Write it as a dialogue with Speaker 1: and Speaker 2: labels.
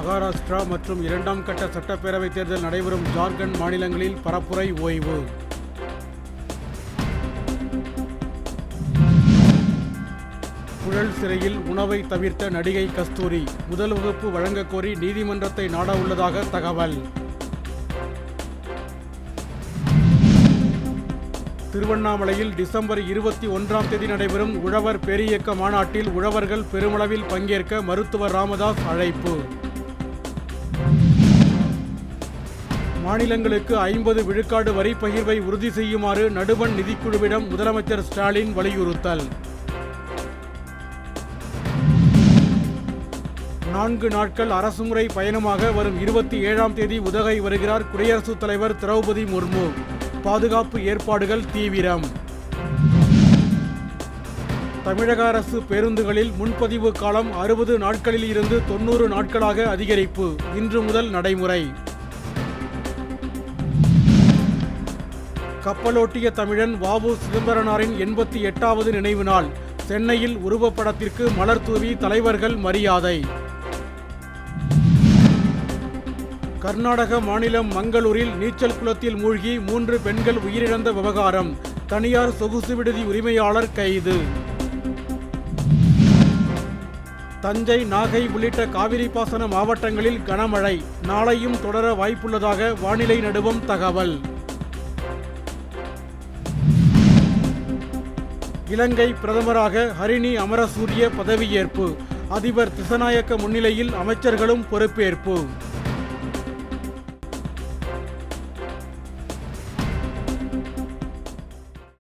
Speaker 1: மகாராஷ்டிரா மற்றும் இரண்டாம் கட்ட சட்டப்பேரவைத் தேர்தல் நடைபெறும் ஜார்க்கண்ட் மாநிலங்களில் பரப்புரை ஓய்வு. புழல் சிறையில் உணவை தவிர்த்த நடிகை கஸ்தூரி முதல் வகுப்பு வழங்கக்கோரி நீதிமன்றத்தை நாட உள்ளதாக தகவல். திருவண்ணாமலையில் டிசம்பர் இருபத்தி ஒன்றாம் தேதி நடைபெறும் உழவர் பேரியக்க மாநாட்டில் உழவர்கள் பெருமளவில் பங்கேற்க மருத்துவர் ராமதாஸ் அழைப்பு. மாநிலங்களுக்கு ஐம்பது விழுக்காடு வரி பகிர்வை உறுதி செய்யுமாறு நடுவண் நிதிக்குழுவிடம் முதலமைச்சர் ஸ்டாலின் வலியுறுத்தல். நான்கு நாட்கள் அரசுமுறை பயணமாக வரும் இருபத்தி ஏழாம் தேதி உதகை வருகிறார் குடியரசுத் தலைவர் திரௌபதி முர்மு. பாதுகாப்பு ஏற்பாடுகள் தீவிரம். தமிழக அரசு பேருந்துகளில் முன்பதிவு காலம் அறுபது நாட்களில் இருந்து தொண்ணூறு நாட்களாக அதிகரிப்பு. இன்று முதல் நடைமுறை. கப்பலோட்டிய தமிழன் வாவு சிதம்பரனாரின் எண்பத்தி எட்டாவது நினைவு நாள். சென்னையில் உருவப்படத்திற்கு மலர் தூவி தலைவர்கள் மரியாதை. கர்நாடக மாநிலம் மங்களூரில் நீச்சல் குளத்தில் மூழ்கி மூன்று பெண்கள் உயிரிழந்த விவகாரம். தனியார் சொகுசு விடுதி உரிமையாளர் கைது. தஞ்சை நாகை உள்ளிட்ட காவிரி பாசன மாவட்டங்களில் கனமழை. நாளையும் தொடர வாய்ப்புள்ளதாக வானிலை நடுவம் தகவல். இலங்கை பிரதமராக ஹரிணி அமரசூரிய பதவியேற்பு. அதிபர் திசநாயக்க முன்னிலையில் அமைச்சர்களும் பொறுப்பேற்பு.